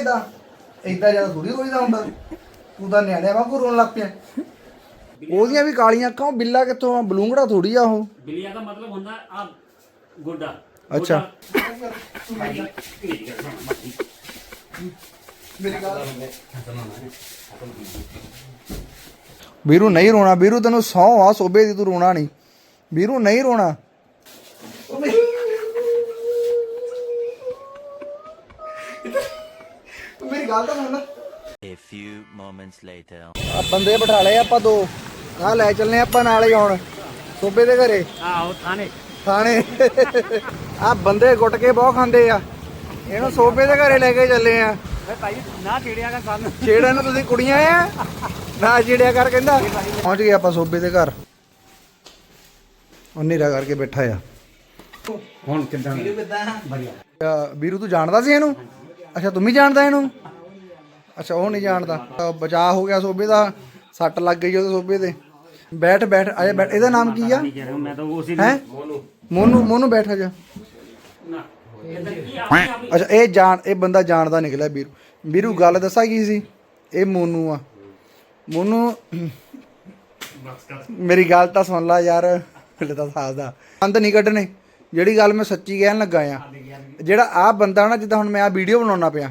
ਇਦਾਂ ਇਦਾਂ ਜ਼ਿਆਦਾ ਥੋੜੀ ਰੋਈਦਾ ਹੁੰਦਾ। ਤੂੰ ਤਾਂ ਨਿਆਣਿਆਂ ਵਾਂਗੂ ਰੋਣ ਲੱਗ ਪਿਆ। ਉਹਦੀਆਂ ਵੀ ਕਾਲੀਆਂ ਅੱਖਾਂ ਉਹ ਬਿੱਲਾ ਕਿੱਥੋਂ ਆ? ਬਲੂੰਗੜਾ ਥੋੜੀ ਆ ਉਹ। ਬਿਲੀਆ ਦਾ ਮਤਲਬ ਹੁੰਦਾ ਆ ਗੋਡਾ। ਅੱਛਾ। ਭਾਜੀ, ਮੇਰੀ ਗੱਲ ਸੁਣ, ਭਾਜੀ। ਮੇਰੀ ਗੱਲ ਵੀਰੂ ਨਹੀਂ ਰੋਣਾ। ਵੀਰੂ ਤੈਨੂੰ ਸੌ ਆ ਸੋਬੇ ਦੀ ਤੂੰ ਰੋਣਾ ਨਹੀਂ। ਵੀਰੂ ਨਹੀਂ ਰੋਣਾ। ਗੱਲ ਤਾਂ ਸੁਣ। A few moments later. ਆ ਬੰਦੇ ਬਿਠਾ ਲਏ ਆਪਾਂ ਦੋ। ਆ ਲੈ ਚੱਲਨੇ ਆਪਾਂ ਨਾਲ ਹੀ ਹੁਣ। ਸੋਬੇ ਦੇ ਘਰੇ। ਆਹੋ ਥਾਣੇ। ਥਾਣੇ। ਆ ਬੰਦੇ ਗੁੱਟ ਕੇ ਬਹੁਤ ਖਾਂਦੇ ਆ। ਇਹਨੂੰ ਸੋਬੇ ਦੇ ਘਰੇ ਲੈ ਕੇ ਚੱਲੇ ਆ। ਓਏ ਭਾਈ ਨਾ ਛੇੜਿਆ ਦਾ ਸਾਨੂੰ। ਨੂੰ ਤੁਸੀਂ ਕੁੜੀਆਂ ਆ? ਨਾ ਛੇੜਿਆ ਕਰ ਕਹਿੰਦਾ। ਪਹੁੰਚ ਗਏ ਆਪਾਂ ਸੋਬੇ ਦੇ ਘਰ। ਉਹ ਹਨੇਰਾ ਕਰਕੇ ਬੈਠਾ ਆ। ਹੁਣ ਕਿੱਦਾਂ? ਵੀਰੂ ਤੂੰ ਜਾਣਦਾ ਸੀ ਇਹਨੂੰ? ਅੱਛਾ ਤੂੰ ਵੀ ਜਾਣਦਾ ਇਹਨੂੰ? ਅੱਛਾ, ਉਹ ਨਹੀਂ ਜਾਣਦਾ। ਬਚਾਅ ਹੋ ਗਿਆ ਸੋਬੇ ਦਾ, ਸੱਟ ਲੱਗ ਗਈ ਉਹਦੇ ਸੋਬੇ ਤੇ। ਬੈਠ ਬੈਠ ਆਜਾ ਬੈਠ, ਇਹਦਾ ਨਾਮ ਕੀ ਆ? ਮੈਂ ਤਾਂ ਉਸੇ ਹੈ? ਮੋਨੂ ਮੋਨੂ ਬੈਠ ਜਾ ਅੱਛਾ, ਇਹ ਜਾਣ, ਇਹ ਬੰਦਾ ਜਾਣਦਾ ਨਿਕਲਿਆ ਵੀਰੂ। ਵੀਰੂ, ਗੱਲ ਦੱਸਾਂ ਕੀ ਸੀ? ਇਹ ਮੋਨੂ ਆ। ਮੋਨੂ, ਮੇਰੀ ਗੱਲ ਤਾਂ ਸੁਣ ਲੈ ਯਾਰ ਹਲੇ ਤਾਂ ਸਾਦਾ ਅੰਦ ਨਹੀਂ ਕੱਢਣੇ। ਜਿਹੜੀ ਗੱਲ ਮੈਂ ਸੱਚੀ ਕਹਿਣ ਲੱਗਾ ਆ, ਜਿਹੜਾ ਆ ਬੰਦਾ ਨਾ, ਜਿੱਦਾਂ ਹੁਣ ਮੈਂ ਆ ਵੀਡੀਓ ਬਣਾਉਣਾ ਪਿਆ।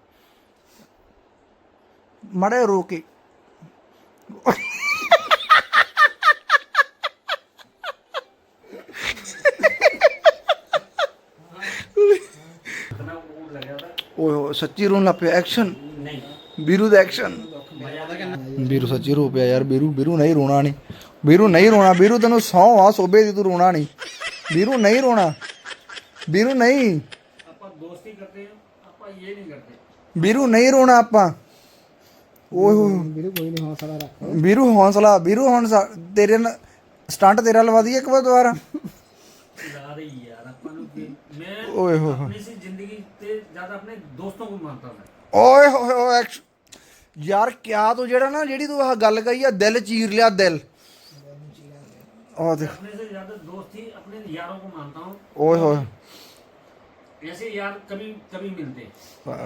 ਮੜੇ ਰੋ ਕੇ। ਓਏ ਹੋ ਸੱਚੀ ਰੋਣ ਲੱਗ ਪਿਆ ਐਕਸ਼ਨ ਨਹੀਂ ਵੀਰੂ ਦਾ ਐਕਸ਼ਨ ਵੀਰੂ ਸੱਚੀ ਰੋ ਪਿਆ ਯਾਰ ਬੀਰੂ ਬੀਰੂ ਨਹੀਂ ਰੋਣਾ ਨਹੀਂ ਵੀਰੂ ਨਹੀਂ ਰੋਣਾ ਵੀਰੂ ਤੈਨੂੰ ਸੌ ਆ ਸੋਬੇ ਦੀ ਤੂੰ ਰੋਣਾ ਨਹੀਂ ਵੀਰੂ ਨਹੀਂ ਰੋਣਾ। ਵੀਰੂ ਨਹੀਂ। ਆਪਾਂ ਦੋਸਤੀ ਕਰਦੇ ਆਪਾਂ ਇਹ ਨਹੀਂ ਕਰਦੇ। ਵੀਰੂ ਨਹੀਂ ਰੋਣਾ ਆਪਾਂ। ਓਏ ਹੋਏ ਵੀਰੂ ਕੋਈ ਨਹੀਂ ਹੌਸਲਾ ਰੱਖ ਵੀਰੂ ਹੌਸਲਾ ਵੀਰੂ ਹੁਣ ਸਾ- ਤੇਰੇ ਨਾਲ ਸਟੰਟ ਤੇਰਾ ਲਵਾ ਦਈਏ ਇੱਕ ਵਾਰ ਦੁਬਾਰਾ ਲਾ ਰਹੀ यार अपन मैं ਓਏ ਹੋਏ ਹੋਏ। अपनी सी जिंदगी से ज्यादा अपने दोस्तों को मानता हूँ ਓਏ ਹੋਏ ਹੋਏ ਐਕਸ਼- ਯਾਰ ਕਿਆ ਤੂੰ ਜਿਹੜਾ ਨਾ ਜਿਹੜੀ ਤੂੰ ਆਹ ਗੱਲ ਕਹੀ ਆ ਦਿਲ ਚੀਰ ਲਿਆ ਦਿਲ ਉਹ ਦੇਖ अपने से ज्यादा दोस्ती अपने यारों को मानता हूँ ਓਏ ਹੋਏ ऐसे यार कभी कभी मिलते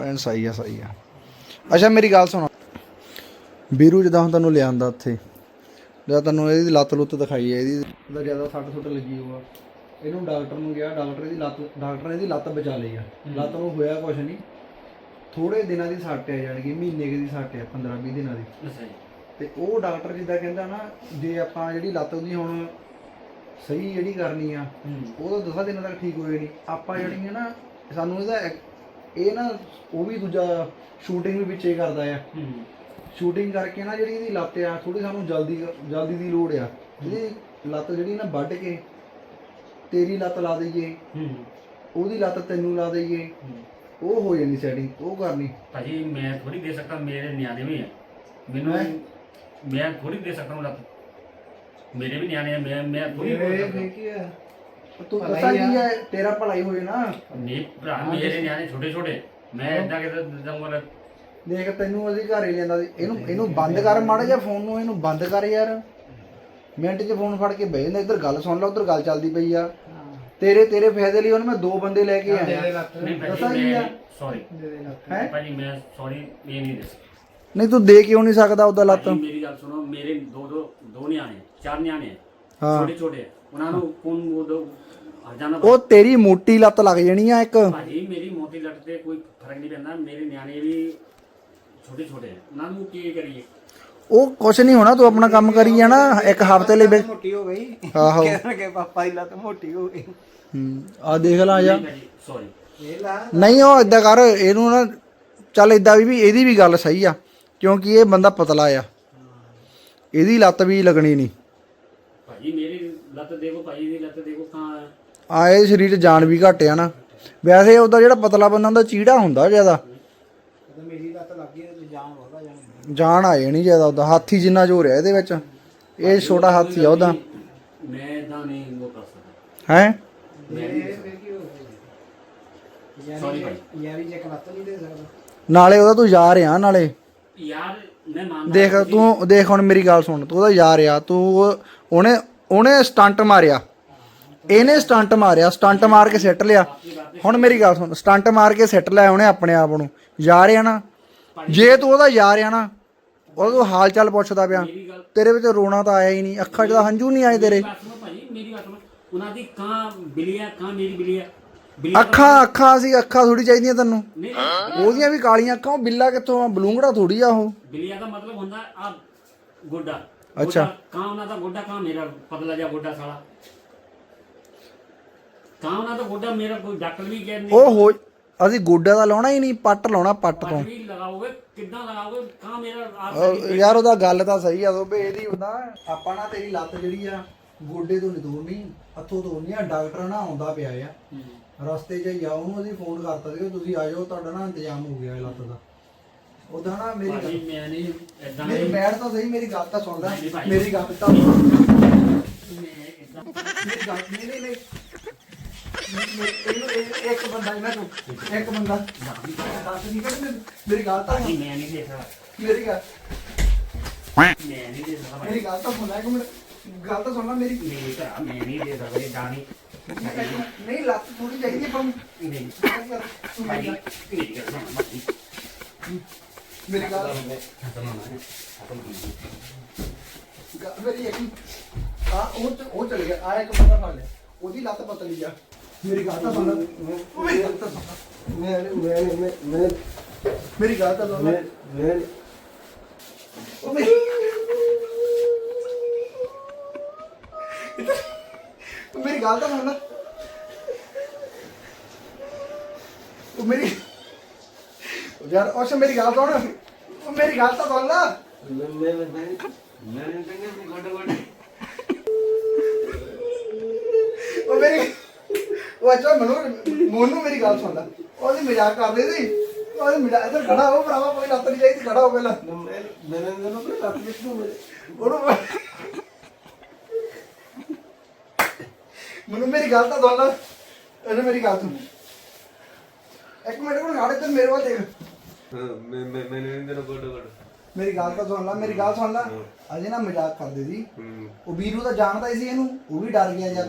ਐਨ ਸਹੀ ਆ ਸਹੀ ਆ ਅੱਛਾ ਮੇਰੀ ਗੱਲ ਸੁਣੋ ਵੀਰੂ ਜਦੋਂ ਹੁਣ ਤੈਨੂੰ ਲਿਆਂਦਾ ਉੱਥੇ। ਜਦ ਤੈਨੂੰ ਇਹਦੀ ਲੱਤ ਲੁੱਤ ਦਿਖਾਈ ਹੈ ਇਹਦੀ ਉਹਦਾ ਜ਼ਿਆਦਾ ਸੱਟ ਸੁੱਟ ਲੱਗੀ ਹੋਆ। ਇਹਨੂੰ ਡਾਕਟਰ ਨੂੰ ਗਿਆ ਡਾਕਟਰ ਇਹਦੀ ਲੱਤ ਡਾਕਟਰ ਨੇ ਇਹਦੀ ਲੱਤ ਬਚਾ ਲਈ ਆ। ਲੱਤ ਨੂੰ ਹੋਇਆ ਕੁਛ ਨਹੀਂ। ਥੋੜੇ ਦਿਨਾਂ ਦੀ ਸੱਟ ਹੈ ਜਾਣੀ ਕਿ ਮਹੀਨੇ ਦੀ ਸੱਟ ਹੈ 15 20 ਦਿਨਾਂ ਦੀ। सही ਤੇ ਉਹ ਡਾਕਟਰ ਜਿੱਦਾਂ ਕਹਿੰਦਾ ਨਾ ਜੇ ਆਪਾਂ ਜਿਹੜੀ ਲੱਤ ਉਹਦੀ ਹੁਣ ਸਹੀ ਜਿਹੜੀ ਕਰਨੀ ਆ ਉਹ ਤਾਂ ਦਸਾਂ ਦਿਨਾਂ ਤੱਕ ਠੀਕ ਹੋਏ ਨਹੀਂ ਆਪਾਂ ਜਿਹੜੀ ਹੈ ਨਾ ਸਾਨੂੰ ਇਹਦਾ ਇਹ ਨਾ ਉਹ ਵੀ ਦੂਜਾ ਸ਼ੂਟਿੰਗ ਵੀ ਵਿੱਚੇ ਕਰਦਾ ਆ। ਸ਼ੂਟਿੰਗ ਕਰਕੇ ਨਾ ਜਿਹੜੀ ਇਹਦੀ ਲੱਤ ਆ ਥੋੜੀ ਸਾਨੂੰ ਜਲਦੀ ਜਲਦੀ ਦੀ ਲੋੜ ਆ। ਜਿਹੜੀ ਲੱਤ ਜਿਹੜੀ ਨਾ ਵੱਢ ਕੇ ਤੇਰੀ ਲੱਤ ਲਾ ਦਈਏ। ਹੂੰ। ਉਹਦੀ ਲੱਤ ਤੈਨੂੰ ਲਾ ਦਈਏ। ਉਹ ਹੋ ਜਾਂਦੀ ਸੈਟਿੰਗ ਉਹ ਕਰਨੀ। ਭਾਜੀ ਮੈਂ ਥੋੜੀ ਦੇ ਸਕਦਾ ਮੇਰੇ ਨਿਆਣੇ ਵੀ ਆ। ਮੈਨੂੰ ਮੈਂ ਥੋੜੀ ਦੇ ਸਕਦਾ ਲੱਤ। ਮੇਰੇ ਵੀ ਨਿਆਣੇ ਆ ਮੈਂ ਮੈਂ ਥੋੜੀ ਦੇ ਸਕਦਾ। ਤੂੰ ਪਤਾ ਕੀ ਹੈ ਤੇਰਾ ਭਲਾਈ ਹੋਏ ਨਾ। ਨਹੀਂ ਭਰਾ ਮੇਰੇ ਨਿਆਣੇ ਛੋਟੇ ਛੋਟੇ ਮੈਂ ਇਦਾਂ ਕਿਦਾਂ ਦੰਗੋਂ ਦੇਖ ਤੈਨੂੰ ਅਸੀਂ ਘਰ ਲੈਂਦਾ ਸੀ। ਇਹਨੂੰ ਇਹਨੂੰ ਬੰਦ ਕਰ ਮਾੜਾ ਜਿਹਾ ਫੋਨ ਨੂੰ ਇਹਨੂੰ ਬੰਦ ਕਰ ਯਾਰ। ਮਿੰਟ 'ਚ ਫੋਨ ਫੜ ਕੇ ਬਹਿ ਜਾਂਦਾ ਇੱਧਰ ਗੱਲ ਸੁਣ ਲਾ ਉੱਧਰ ਗੱਲ ਚੱਲਦੀ ਪਈ ਆ। ਤੇਰੇ ਤੇਰੇ ਫਾਇਦੇ ਲਈ ਉਹਨੇ ਮੈਂ ਦੋ ਬੰਦੇ ਲੈ ਕੇ ਆਇਆ। ਪਤਾ ਕੀ ਆ? ਸੌਰੀ ਹੈ? ਮੈਂ ਸੌਰੀ ਇਹ ਨਹੀਂ ਦੱਸ। ਨਹੀਂ ਤੂੰ ਦੇ ਕਿਉਂ ਨਹੀਂ ਸਕਦਾ ਉਹਦਾ ਲੱਤ? ਮੇਰੀ ਗੱਲ ਸੁਣੋ ਮੇਰੇ ਦੋ ਦੋ ਦੋ ਨਿਆਣੇ ਚਾਰ ਨਿਆਣੇ ਹਾਂ। ਛੋਟੇ ਛੋਟੇ ਉਹਨਾਂ ਨੂੰ ਕੌਣ ਉਹ ਉਹ ਤੇਰੀ ਮੋਟੀ ਲੱਤ ਲੱਗ ਜਾਣੀ ਆ ਇੱਕ। ਭਾਜੀ ਮੇਰੀ ਮੋਟੀ ਲੱਤ ਤੇ ਕੋਈ ਫ਼ਰਕ ਨਹੀਂ ਪੈਂਦਾ। ਮੇਰੇ ਨਿਆਣੇ ਵੀ ਛੋਟੇ ਛੋਟੇ। ਹੈ ਉਹਨਾਂ ਨੂੰ ਕੀ ਕਰੀਏ? ਉਹ ਕੁਛ ਨਹੀਂ ਹੋਣਾ ਤੂੰ ਆਪਣਾ ਕੰਮ ਕਰੀ ਜਾਣਾ ਇੱਕ ਹਫ਼ਤੇ ਲਈ ਬੈ- ਮੋਟੀ ਹੋ ਗਈ। ਆਹੋ। ਕਹਿਣਗੇ ਪਾਪਾ ਦੀ ਲੱਤ ਮੋਟੀ ਹੋ ਗਈ। ਆ ਦੇਖ ਲਾ ਜਾ। ਸੌਰੀ ਇਹ ਲਾ। ਨਹੀਂ ਉਹ ਇਦਾਂ ਕਰ ਇਹਨੂੰ ਨਾ ਚੱਲ ਇਦਾਂ ਵੀ ਵੀ ਇਹਦੀ ਵੀ ਗੱਲ ਸਹੀ ਆ ਕਿਉਂਕਿ ਇਹ ਬੰਦਾ ਪਤਲਾ ਆ। ਇਹਦੀ ਲੱਤ ਵੀ ਲੱਗਣੀ ਨਹੀਂ। ਭਾਜੀ ਮੇਰੀ ਲੱਤ ਦੇਖੋ ਭਾਜੀ ਦੀ ਲੱਤ ਦੇਖੋ ਕਹਾਂ ਹੈ। ਆ ਇਹ ਸਰੀਰ 'ਚ ਜਾਨ ਵੀ ਘੱਟ ਆ ਨਾ। ਵੈਸੇ ਉਹਦਾ ਜਿਹੜਾ ਪਤਲਾ ਬੰਦਾ ਹੁੰਦਾ ਚੀੜਾ ਹੁੰਦਾ ਜ਼ਿਆਦਾ। ਜਦੋਂ ਮੇਰੀ ਲੱਤ ਲੱਗ ਗਈ ਜਾਣ ਆਏ ਜਾਣੀ ਜ਼ਿਆਦਾ ਉਹਦਾ। ਹਾਥੀ ਜਿੰਨਾ ਜ਼ੋਰ ਹੈ ਇਹਦੇ ਵਿੱਚ। ਇਹ ਛੋਟਾ ਹਾਥੀ ਆ ਉਹਦਾ। ਮੈਂ ਨਾਲੇ ਉਹਦਾ ਤੂੰ ਜਾ ਆ ਨਾਲੇ। ਦੇਖ ਤੂੰ ਦੇਖ ਹੁਣ ਮੇਰੀ ਗੱਲ ਸੁਣ। ਤੂੰ ਉਹਦਾ ਯਾਰ ਆ। ਤੂੰ ਉਹਨੇ ਉਹਨੇ ਸਟੰਟ ਮਾਰਿਆ। ਇਹਨੇ ਸਟੰਟ ਮਾਰਿਆ। ਸਟੰਟ ਮਾਰ ਕੇ ਸੈੱਟ ਲਿਆ। ਹੁਣ ਮੇਰੀ ਗੱਲ ਸੁਣ। ਸਟੰਟ ਮਾਰ ਕੇ ਸੈੱਟ ਲਿਆ ਉਹਨੇ ਆਪਣੇ ਆਪ ਨੂੰ। ਜਾ ਆ ਨਾ। ਜੇ ਤੂੰ ਉਹਦਾ ਯਾਰ ਆ ਨਾ ਉਹਦਾ ਤੂੰ ਹਾਲ ਚਾਲ ਪੁੱਛਦਾ ਪਿਆ ਤੇਰੇ ਵਿੱਚ ਰੋਣਾ ਤਾਂ ਆਇਆ ਹੀ ਨਹੀਂ ਅੱਖਾਂ 'ਚ ਤਾਂ ਹੰਝੂ ਨਹੀਂ ਆਏ ਤੇਰੇ। ਬਾਤ ਸੁਣੋ ਭਾਜੀ ਮੇਰੀ ਬਾਤ ਸੁਣੋ ਉਹਨਾਂ ਦੀ ਕਾਂ ਬਿਲੀਆ ਕਾਂ ਮੇਰੀ ਬਿਲੀਆ ਬਿਲੀਆ ਅੱਖਾਂ ਅੱਖਾਂ ਸੀ ਅੱਖਾਂ ਥੋੜੀ ਚਾਹੀਦੀਆਂ ਤੈਨੂੰ। ਉਹਦੀਆਂ ਵੀ ਕਾਲੀਆਂ ਅੱਖਾਂ ਉਹ ਬਿੱਲਾ ਕਿੱਥੋਂ ਆ? ਬਲੂੰਗੜਾ ਥੋੜੀ ਆ ਉਹ। ਬਿਲੀਆ ਦਾ ਮਤਲਬ ਹੁੰਦਾ ਆ ਗੋਡਾ। ਅੱਛਾ। ਕਾਂ ਉਹਨਾਂ ਦਾ ਗੋਡਾ ਕਾਂ ਮੇਰਾ ਪਤਲਾ ਜਿਹਾ ਗੋਡਾ ਸਾਲਾ। ਕਾਂ ਉਹਨਾਂ ਦਾ ਗੋਡਾ ਮੇਰਾ ਕੋਈ ਡਾਕਟਰ ਵੀ ਕਹਿੰਦੇ ਉਹ ਹੋ ਅਸੀਂ ਗੋਡਾ ਦਾ ਲਾਉਣਾ ਹੀ ਨਹੀਂ ਪੱਟ ਲਾਉਣਾ ਪੱਟ ਤੋਂ। ਵੀ ਲਗਾਓਗੇ ਕਿੱਦਾਂ ਲਗਾਓਗੇ? ਕਾਂ ਮੇਰਾ ਆਪ ਯਾਰ ਉਹਦਾ ਗੱਲ ਤਾਂ ਸਹੀ ਆ ਸੋਬੇ ਇਹਦੀ ਹੁੰਦਾ ਆਪਾਂ ਨਾ ਤੇਰੀ ਲੱਤ ਜਿਹੜੀ ਆ ਗੋਡੇ ਤੋਂ ਨਹੀਂ ਤੋੜਨੀ ਹੱਥੋਂ ਤੋੜਨੀ ਆ ਡਾਕਟਰ ਨਾ ਆਉਂਦਾ ਪਿਆ ਆ। ਰਸਤੇ 'ਚ ਆ ਉਹਨੂੰ ਅਸੀਂ ਫੋਨ ਕਰਤਾ ਸੀ ਤੁਸੀਂ ਆ ਜਾਓ ਤੁਹਾਡਾ ਨਾ ਇੰਤਜ਼ਾਮ ਹੋ ਗਿਆ ਇਹ ਲੱਤ ਦਾ। ਉਹਦਾ ਨਾ ਮੇਰੀ ਭਾਜੀ ਮੈਂ ਨਹੀਂ ਇਦਾਂ ਮੇਰੀ ਬੈਠ ਤਾਂ ਸਹੀ ਮੇਰੀ ਗੱਲ ਤਾਂ ਸੁਣ ਲੈ ਨਹੀਂ ਭਾਈ। ਮੇਰੀ ਗੱਲ ਤਾਂ ਮੈਂ ਮੇਰੀ ਗੱਲ ਨਹੀਂ ਨਹੀਂ ਨਹੀਂ। ਇਹਨੂੰ ਇਹ- ਇੱਕ ਬੰਦਾ ਇਹਨਾਂ ਨੂੰ ਇੱਕ ਬੰਦਾ ਦੱਸ ਨਹੀਂ ਕਰ ਮੇਰੀ ਗੱਲ ਤਾਂ ਭਾਜੀ ਮੈਂ ਨਹੀਂ ਦੇ ਸਕਦਾ ਮੇਰੀ ਗੱਲ ਮੈਂ ਨਹੀਂ ਦੇ ਸਕਦਾ ਭਾਜੀ। ਮੇਰੀ ਗੱਲ ਤਾਂ ਸੁਣ ਲੈ ਇੱਕ ਮਿੰਟ ਗੱਲ ਤਾਂ ਸੁਣ ਲੈ ਮੇਰੀ ਨਹੀਂ ਭਰਾ ਮੈਂ ਨਹੀਂ ਦੇ ਸਕਦਾ ਇਹ ਦਾਣੀ ਨਹੀਂ ਲੱਤ ਥੋੜੀ ਚਾਹੀਦੀ ਪਰ ਨਹੀਂ ਤੂੰ ਮੇਰੀ ਭਾਜੀ ਗੱਲ- ਮੇਰੀ ਗੱਲ ਸੁਣ ਭਾਜੀ ਮੇਰੀ ਗੱਲ ਖਤਮ ਹੋਣਾ ਹੈ ਖਤਮ ਹੋਣਾ ਹੈ। ਗੱਲ- ਮੇਰੀ ਇੱਕ ਆ ਉਹ ਚ- ਉਹ ਚਲੇ ਗਿਆ ਆ ਇੱਕ ਬੰਦਾ ਫੜ ਲਿਆ ਉਹਦੀ ਲੱਤ ਪਤਲੀ ਆ ਮੇਰੀ ਗੱਲ ਤਾਂ ਸੁਣ ਮੇਰੀ ਗੱਲ ਤਾਂ ਸੁਣ। ਮੈਂ ਮੈਂ ਮੈਂ ਮੈਂ ਮੇਰੀ ਗੱਲ ਤਾਂ ਸੁਣ ਮੈਂ ਮੈਂ ਮੇਰੀ ਗੱਲ ਤਾਂ ਸੁਣ ਉਹ ਮੇਰੀ ਯਾਰ ਉਸ ਮੇਰੀ ਗੱਲ ਸੁਣ ਉਹ ਮੇਰੀ ਗੱਲ ਤਾਂ ਸੁਣ ਲੈ ਮੈਂ ਮੈਂ ਮੈਂ ਮੈਂ ਗੋਡ ਗੋਡ ਉਹ ਮੇਰੀ ਉਹ ਅੱਛਾ ਮਨੂ ਮੋਨੂ ਮੇਰੀ ਗੱਲ ਸੁਣ ਲੈ ਉਹਦੀ ਮਜ਼ਾਕ ਕਰਦੇ ਸੀ। ਉਹਦੀ ਮਜ਼ਾਕ ਇੱਧਰ ਖੜਾ ਹੋ ਭਰਾਵਾ ਕੋਈ ਲੱਤ ਨਹੀਂ ਚਾਹੀਦੀ ਖੜਾ ਹੋ ਪਹਿਲਾਂ। ਮੈਂ ਮੈਂ ਮੈਂ ਨਾ ਕੋਈ ਲੱਤ ਕਿਸ ਨੂੰ ਉਹਨੂੰ ਮਨੂ ਮੇਰੀ ਗੱਲ ਤਾਂ ਸੁਣ ਲੈ। ਇਹਨੇ ਮੇਰੀ ਗੱਲ ਸੁਣ ਇੱਕ ਮਿੰਟ ਕੋਲ ਖੜੇ ਤੇ ਮੇਰੇ ਵੱਲ ਦੇਖ। ਮੈਂ ਮੈਂ ਮੈਂ ਨਹੀਂ ਦੇਣਾ ਗੋਡ ਗੋਡ ਮੇਰੀ ਗੱਲ ਤਾਂ ਸੁਣ ਲੈ ਮੇਰੀ ਗੱਲ ਸੁਣ ਲੈ। ਅਜੇ ਨਾ ਮਜ਼ਾਕ ਕਰਦੇ ਸੀ। ਉਹ ਵੀਰੂ ਤਾਂ ਜਾਣਦਾ ਹੀ ਸੀ ਇਹਨੂੰ। ਉਹ ਵੀ ਡਰ ਗਿਆ ਯਾਰ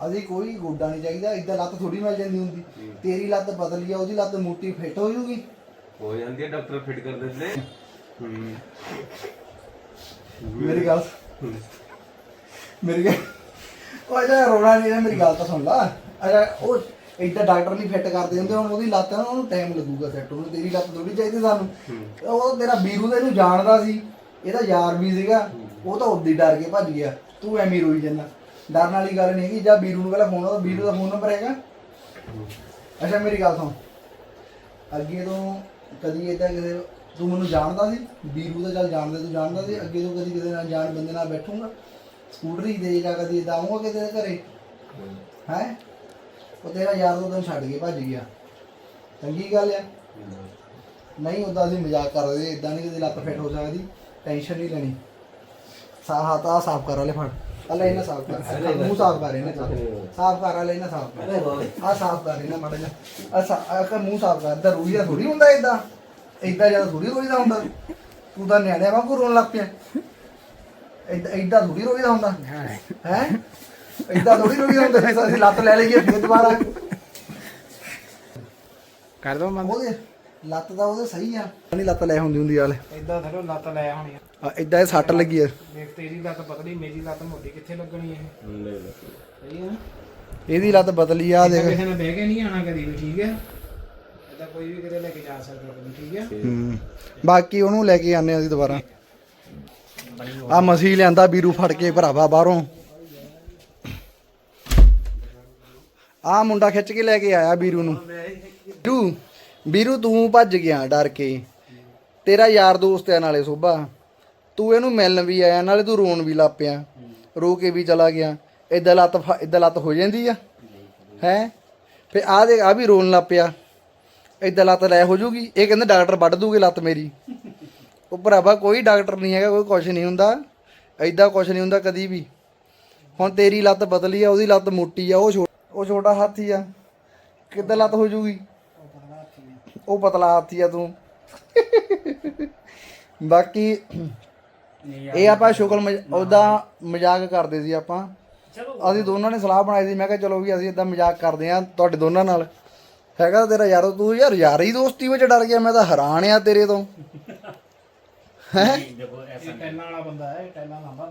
ਅਸੀਂ ਕੋਈ ਗੋਡਾ ਨਹੀਂ ਚਾਹੀਦਾ ਇਦਾਂ ਲੱਤ ਥੋੜੀ ਮਿਲ ਜਾਂਦੀ ਹੁੰਦੀ। ਤੇਰੀ ਲੱਤ ਬਦਲੀ ਆ ਉਹਦੀ ਲੱਤ ਮੋਟੀ ਫਿੱਟ ਹੋ ਜੂਗੀ। ਹੋ ਜਾਂਦੀ ਹੈ ਡਾਕਟਰ ਫਿਟ ਕਰ ਦਿੰਦੇ ਹੂੰ। ਮੇਰੀ ਗੱਲ ਮੇਰੀ ਗੱਲ ਉਹ ਅਜਾ ਰੋਣਾ ਨਹੀਂ ਨਾ ਮੇਰੀ ਗੱਲ ਤਾਂ ਸੁਣ ਲਾ। ਅਜਾ ਉਹ ਏਦਾਂ ਡਾਕਟਰ ਨਹੀਂ ਫਿੱਟ ਕਰਦੇ ਹੁੰਦੇ ਹੁਣ ਉਹਦੀ ਲੱਤ ਨਾ ਉਹਨੂੰ ਟਾਈਮ ਲੱਗੂਗਾ ਸੈੱਟ ਉਹਨੂੰ ਤੇਰੀ ਲੱਤ ਥੋੜੀ ਚਾਹੀਦੀ ਸਾਨੂੰ। ਉਹ ਤੇਰਾ ਵੀਰੂ ਤਾਂ ਇਹਨੂੰ ਜਾਣਦਾ ਸੀ ਇਹਦਾ ਯਾਰ ਵੀ ਸੀਗਾ। ਉਹ ਤਾਂ ਉਦੋਂ ਹੀ ਡਰ ਕੇ ਭੱਜ ਗਿਆ। ਤੂੰ ਐਵੇਂ ਹੀ ਰੋਈ ਜਾਂਦਾ। ਡਰਨ ਵਾਲੀ ਗੱਲ ਨਹੀਂ ਹੈਗੀ, ਜਾਂ ਵੀਰੂ ਨੂੰ ਪਹਿਲਾਂ ਫੋਨ ਉਹਦਾ ਵੀਰੂ ਦਾ ਫੋਨ ਨੰਬਰ ਹੈਗਾ। ਅੱਛਾ, ਮੇਰੀ ਗੱਲ ਸੁਣ। ਅੱਗੇ ਤੋਂ ਕਦੀ ਏਦਾਂ ਕਿਸੇ ਤੂੰ ਮੈਨੂੰ ਜਾਣਦਾ ਸੀ ਵੀਰੂ ਦਾ ਚੱਲ ਜਾਣਦਾ, ਤੂੰ ਜਾਣਦਾ ਸੀ। ਅੱਗੇ ਤੋਂ ਕਦੀ ਕਿਸੇ ਨਾਲ ਜਾਣ ਬੰਦੇ ਨਾਲ ਬੈਠੂਗਾ। ਸਕੂਟਰੀ ਦੇ ਜਾਂ ਕਦੀ ਏਦਾਂ ਆਉਂਗਾ ਕਿਸੇ ਦੇ ਘਰੇ? ਹੈ? ਉਹ ਤੇਰਾ ਯਾਰ ਦੋ ਦਿਨ ਛੱਡ ਕੇ ਭੱਜ ਗਿਆ। ਚੰਗੀ ਗੱਲ ਆ। ਨਹੀਂ ਉਦਾਂ ਅਸੀਂ ਮਜ਼ਾਕ ਕਰਦੇ ਰਹੇ ਇਦਾਂ ਨਹੀਂ ਕਿਤੇ ਲੱਤ ਫਿੱਟ ਹੋ ਸਕਦੀ, ਟੈਨਸ਼ਨ ਨਹੀਂ ਲੈਣੀ। ਸਾਹ ਹੱਥ ਆ ਸਾਫ਼ ਕਰ ਵਾਲੇ ਫੜ। ਅੱਲੇ ਇਹਨਾਂ ਸਾਫ਼ ਕਰ ਮੂੰਹ ਸਾਫ਼ ਕਰ ਇਹਨੇ ਸਾਫ਼ ਕਰ ਵਾਲੇ ਇਹਨਾਂ ਸਾਫ਼ ਕਰ ਆ ਸਾਫ਼ ਕਰ ਇਹਨਾਂ ਮਾੜਾ ਜਿਹਾ ਆ ਕਰ ਮੂੰਹ ਸਾਫ਼ ਕਰ ਦਾ ਰੋਈਦਾ ਥੋੜੀ ਹੁੰਦਾ ਇਦਾਂ ਇਦਾਂ ਜ਼ਿਆਦਾ ਥੋੜੀ ਰੋਈਦਾ ਹੁੰਦਾ ਤੂੰ ਤਾਂ ਨਿਆਣਿਆਂ ਵਾਂਗੂ ਰੋਣ ਲੱਗ ਪਿਆ ਇਦਾਂ ਇਦਾਂ ਥੋੜੀ ਰੋਈਦਾ ਹੁੰਦਾ ਹੈ ਇਦਾਂ ਥੋੜੀ ਰੋਈਦਾ ਹੁੰਦਾ ਅਸੀਂ ਲੱਤ ਲੈ ਲਈਏ ਫਿਰ ਦੁਬਾਰਾ ਕਰ ਦੋ ਮੰਦ ਉਹਦੇ ਲੱਤ ਦਾ ਉਹਦੇ ਸਹੀ ਆ। ਨਹੀਂ ਲੱਤ ਲੈ ਹੁੰਦੀ ਹੁੰਦੀ ਵਾਲੇ ਇਦਾਂ ਥਰੋ ਲੱਤ ਲੈ ਹੋਣੀ ਆ। ਆ ਇਦਾਂ ਇਹ ਸੱਟ ਲੱਗੀ ਆ। ਦੇਖ ਤੇਰੀ ਲੱਤ ਪਤਲੀ ਮੇਰੀ ਲੱਤ ਮੋਟੀ ਕਿੱਥੇ ਲੱਗਣੀ ਇਹ? ਸਹੀ ਨਾ? ਇਹਦੀ ਲੱਤ ਬਦਲੀ ਆ ਦੇਖ। ਕਿਸੇ ਨੇ ਬਹਿ ਕੇ ਨਹੀਂ ਆਣਾ ਕਦੀ ਵੀ ਠੀਕ ਹੈ ਇਦਾਂ ਕੋਈ ਵੀ ਕਿਤੇ ਲੈ ਕੇ ਜਾ ਸਕਦਾ ਕਦੀ ਠੀਕ ਹੈ ਹੂੰ। ਬਾਕੀ ਉਹਨੂੰ ਲੈ ਕੇ ਆਨੇ ਅਸੀਂ ਦੁਬਾਰਾ। ਆ ਮਸੀ ਲਿਆਂਦਾ ਵੀਰੂ ਫੜ ਕੇ ਭਰਾਵਾ ਬਾਹਰੋਂ। ਆ ਮੁੰਡਾ ਖਿੱਚ ਕੇ ਲੈ ਕੇ ਆਇਆ ਵੀਰੂ ਨੂੰ। ਵੀਰੂ ਵੀਰੂ, ਤੂੰ ਭੱਜ ਗਿਆ, ਡਰ ਕੇ। ਤੇਰਾ ਯਾਰ ਦੋਸਤ ਆ ਨਾਲੇ ਸੋਭਾ। ਤੂੰ ਇਹਨੂੰ ਮਿਲਣ ਵੀ ਆਇਆ, ਨਾਲੇ ਤੂੰ ਰੋਣ ਵੀ ਲੱਗ ਪਿਆ। ਰੋ ਕੇ ਵੀ ਚਲਾ ਗਿਆ। ਇਦਾਂ ਲੱਤ ਫ- ਏਦਾਂ ਲੱਤ ਹੋ ਜਾਂਦੀ ਆ। ਹੈ? ਫੇ ਆ ਦੇ ਆ ਵੀ ਰੋਣ ਲੱਗ ਪਿਆ। ਇਦਾਂ ਲੱਤ ਲੈ ਹੋ ਜੂਗੀ। ਇਹ ਕਹਿੰਦੇ ਡਾਕਟਰ ਵੱਢ ਦੂਗੇ ਲੱਤ ਮੇਰੀ। ਉਹ ਭਰਾਵਾ, ਕੋਈ ਡਾਕਟਰ ਨਹੀਂ ਹੈਗਾ, ਕੋਈ ਕੁਝ ਨਹੀਂ ਹੁੰਦਾ। ਐਦਾਂ ਕੁਝ ਨਹੀਂ ਹੁੰਦਾ ਕਦੀ ਵੀ। ਹੁਣ ਤੇਰੀ ਲੱਤ ਬਦਲੀ ਆ, ਉਹਦੀ ਲੱਤ ਮੋਟੀ ਆ, ਉਹ ਛੋ- ਉਹ ਛੋਟਾ ਹਾਥੀ ਆ। ਕਿੱਦਾਂ ਲੱਤ ਹੋ ਜੂਗੀ? ਉਹ ਬਤਲਾਤੀ ਆ ਤੂੰ। ਬਾਕੀ ਇਹ ਆਪਾਂ ਸ਼ੁਕਰ ਉਹਦਾ ਮਜ਼ਾਕ ਕਰਦੇ ਸੀ ਆਪਾਂ। ਅਸੀਂ ਦੋਨਾਂ ਨੇ ਸਲਾਹ ਬਣਾਈ ਸੀ ਮੈਂ ਕਿਹਾ ਚਲੋ ਵੀ ਅਸੀਂ ਇਦਾਂ ਮਜ਼ਾਕ ਕਰਦੇ ਆਂ ਤੁਹਾਡੇ ਦੋਨਾਂ ਨਾਲ। ਹੈਗਾ ਤੇਰਾ ਯਾਰ ਤੂੰ ਯਾਰ ਯਾਰ ਹੀ ਦੋਸਤੀ ਵਿੱਚ ਡਰ ਗਿਆ ਮੈਂ ਤਾਂ ਹੈਰਾਨ ਆ ਤੇਰੇ ਤੋਂ। ਹੈ? ਦੇਖੋ ਐਸਾ ਟੈਨਾਂ ਵਾਲਾ ਬੰਦਾ ਹੈ ਟੈਨਾਂ ਲਾਂਦਾ